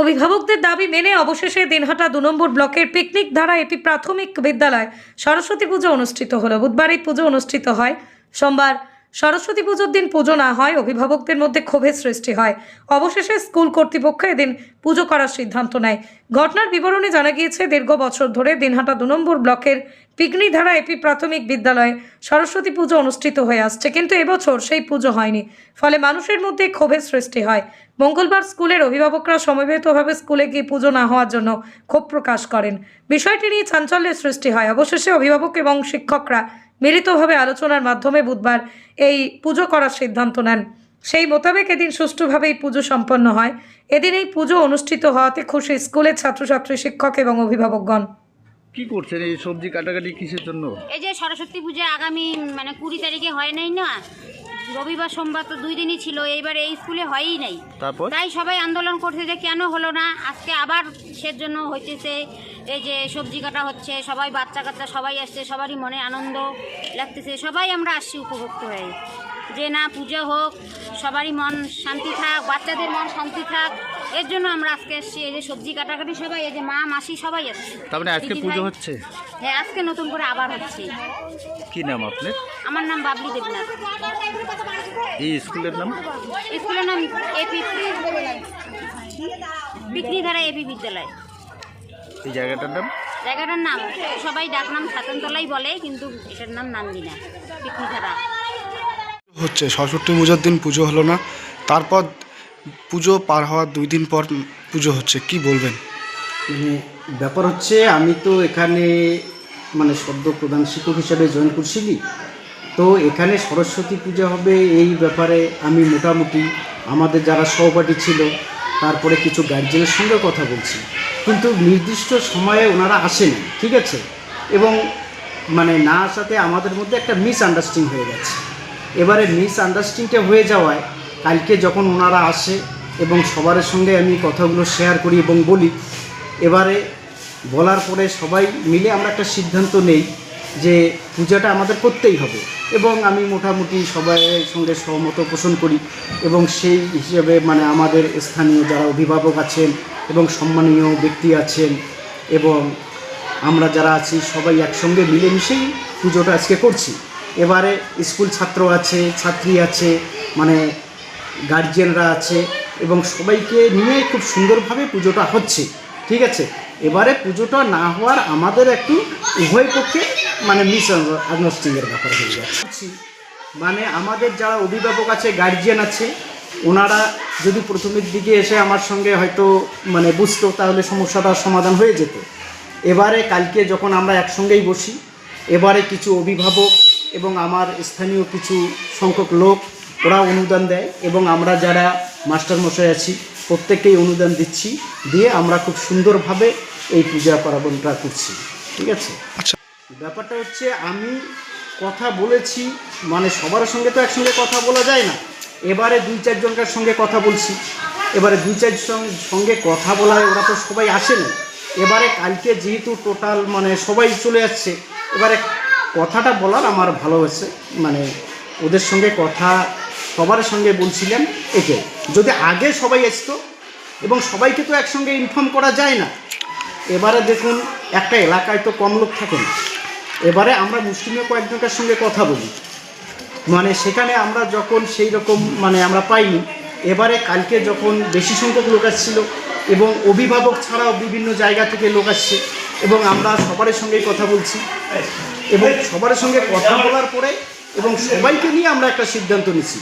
অভিভাবকদের দাবি মেনে অবশেষে দিনহাটা দু নম্বর ব্লকের পিকনিক ধারা এপি প্রাথমিক বিদ্যালয় সরস্বতী পুজো অনুষ্ঠিত হলো। বুধবার এই পুজো অনুষ্ঠিত হয়। সোমবার সরস্বতী পুজোর দিন পুজো না হয়, অভিভাবকদের মধ্যে ক্ষোভের সৃষ্টি হয়। অবশেষে স্কুল কর্তৃপক্ষ এদিন পুজো করার সিদ্ধান্ত নেয়। ঘটনার বিবরণে জানা গিয়েছে, দীর্ঘ বছর ধরে দিনহাটা দু নম্বর ব্লকের পিকনিক ধারা এপি প্রাথমিক বিদ্যালয়ে সরস্বতী পুজো অনুষ্ঠিত হয়ে আসছে, কিন্তু এবছর সেই পুজো হয়নি। ফলে মানুষের মধ্যে ক্ষোভের সৃষ্টি হয়। মঙ্গলবার স্কুলের অভিভাবকরা সমবেতভাবে স্কুলে গিয়ে পুজো না হওয়ার জন্য ক্ষোভ প্রকাশ করেন। বিষয়টি নিয়ে চাঞ্চল্যের সৃষ্টি হয়। অবশেষে অভিভাবক এবং শিক্ষকরা মিলিতভাবে আলোচনার মাধ্যমে বুধবার এই পুজো করার সিদ্ধান্ত নেন। সেই মোতাবেক এদিন সুষ্ঠুভাবে এই পুজো সম্পন্ন হয়। এদিন এই পুজো অনুষ্ঠিত হওয়াতে খুশি স্কুলের ছাত্রছাত্রী, শিক্ষক এবং অভিভাবকগণ। কি করছেন এই সবজি কাটাকাটি কিসের জন্য? এই যে সরস্বতী পূজা আগামী মানে কুড়ি তারিখে হয় নাই না? রবিবার সোমবার তো দুই দিনই ছিল এইবার এই স্কুলে হয়ই নাই। তারপর? তাই সবাই আন্দোলন করছে যে কেন হলো না? আজকে আবার সের জন্য হইতেছে এই যে সবজি কাটা হচ্ছে সবাই বাচ্চা কাচ্চা সবাই আসছে সবারই মনে আনন্দ লাগতেছে সবাই আমরা আসছি উপভোক্ত হয়ে। যে না পুজো হোক সবারই মন শান্তি থাক বাচ্চাদের মন শান্তি থাক এর জন্য আমরা আজকে এসছি। এই যে সবজি কাটাকাটি সবাই এই যে মা মাসি সবাই আসছে মানে আজকে পুজো হচ্ছে? হ্যাঁ আজকে নতুন করে আবার হচ্ছে। কি নাম আপনার? আমার নাম বাবলি দেবনাথ। এই স্কুলের নাম? স্কুলের নাম এপি পিকনিধারা এপি বিদ্যালয়। এই জায়গাটার নাম? জায়গাটার নাম সবাই ডাকনাম ছাতনতলাই বলে কিন্তু এটার নাম নান্দিনা পিকনিধারা হচ্ছে। সরস্বতী পুজোর দিন পুজো হলো না। তারপর পুজো পার হওয়ার দুই দিন পর পুজো হচ্ছে। কি বলবেন? মানে ব্যাপার হচ্ছে, আমি তো এখানে মানে সদ্য প্রধান শিক্ষক হিসেবে জয়েন করছিলি তো এখানে সরস্বতী পূজা হবে এই ব্যাপারে আমি মোটামুটি আমাদের যারা সহপাঠী ছিল, তারপরে কিছু গার্জেনের সঙ্গে কথা বলছি। কিন্তু নির্দিষ্ট সময়ে ওনারা আসেনি, ঠিক আছে? এবং মানে না আসাতে আমাদের মধ্যে একটা মিস আন্ডারস্ট্যান্ডিং হয়ে গেছে। এবারে মিস আন্ডারস্ট্যান্ডিংটা হয়ে যাওয়ায় কালকে যখন ওনারা আসে এবং সবার সঙ্গে আমি কথাগুলো শেয়ার করি এবং বলি, এবারে বলার পরে সবাই মিলে আমরা একটা সিদ্ধান্ত নেই যে পূজাটা আমাদের করতেই হবে এবং আমি মোটামুটি সবাইয়ের সঙ্গে সহমত পোষণ করি এবং সেই হিসেবে মানে আমাদের স্থানীয় যারা অভিভাবক আছেন এবং সম্মানীয় ব্যক্তি আছেন এবং আমরা যারা আছি সবাই একসঙ্গে মিলেমিশেই পুজোটা আজকে করছি। এবারে স্কুল ছাত্র আছে, ছাত্রী আছে মানে গার্জিয়ানরা আছে এবং সবাইকে নিয়ে খুব সুন্দরভাবে পুজোটা হচ্ছে, ঠিক আছে? এবারে পুজোটা না হওয়ার আমাদের একটু উভয় পক্ষে মানে মিস আন্ডারস্ট্যান্ডিংয়ের ব্যাপার হয়ে যাচ্ছে মানে আমাদের যারা অভিভাবক আছে গার্জিয়ান আছে, ওনারা যদি প্রথমের দিকে এসে আমার সঙ্গে হয়তো মানে বুঝতো, তাহলে সমস্যাটার সমাধান হয়ে যেত। এবারে কালকে যখন আমরা একসঙ্গেই বসি, এবারে কিছু অভিভাবক এবং আমার স্থানীয় কিছু সংখ্যক লোক ওরা অনুদান দেয় এবং আমরা যারা মাস্টারমশাই আছি প্রত্যেকেই অনুদান দিচ্ছি। দিয়ে আমরা খুব সুন্দরভাবে এই পূজা পার্বণটা করছি। ঠিক আছে? আচ্ছা। ব্যাপারটা হচ্ছে আমি কথা বলেছি মানে সবার সঙ্গে তো একসঙ্গে কথা বলা যায় না। এবারে দুই চারজনকার সঙ্গে কথা বলছি। এবারে দুই চার সঙ্গে কথা বলায় ওরা তো সবাই আসে না এবারে কালকে যেহেতু টোটাল মানে সবাই চলে যাচ্ছে এবারে কথাটা বলার আমার ভালো হয়েছে। মানে ওদের সঙ্গে কথা, সবার সঙ্গে বলছিলাম এটাই যদি আগে সবাই আসতো এবং সবাইকে তো একসঙ্গে ইনফর্ম করা যায় না, এবারে দেখুন, একটা এলাকায় তো কম লোক থাকে না। এবারে আমরা মুসলিমে কয়েকজনের সঙ্গে কথা বলি। মানে সেখানে আমরা যখন সেই রকম মানে আমরা পাইনি, এবারে কালকে যখন বেশি সংখ্যক লোক আসছিল এবং অভিভাবক ছাড়াও বিভিন্ন জায়গা থেকে লোক আসছে এবং আমরা সবার সঙ্গেই কথা বলছি। এবং সবার সঙ্গে কথা বলার পরে এবং সবাইকে নিয়ে আমরা একটা সিদ্ধান্ত নিছি।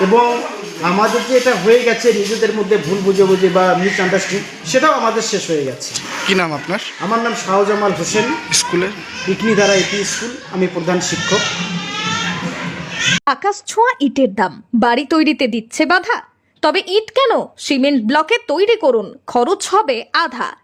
এবং আমাদের যে এটা হয়ে গেছে নিজেদের মধ্যে ভুল বুঝে বুঝে বা মিস আন্ডারস্ট্যান্ডিং সেটাও আমাদের শেষ হয়ে গেছে। কি নাম আপনার? আমার নাম শাহজামাল হোসেন। স্কুলের পিকনিধারা এটি স্কুল আমি প্রধান শিক্ষক। আকাশ ছোঁয়া ইটের দাম। বাড়ি তৈরিতে দিচ্ছে বাধা। তবে ইট কেন? সিমেন্ট ব্লকে তৈরি করুন। খরচ হবে আধা।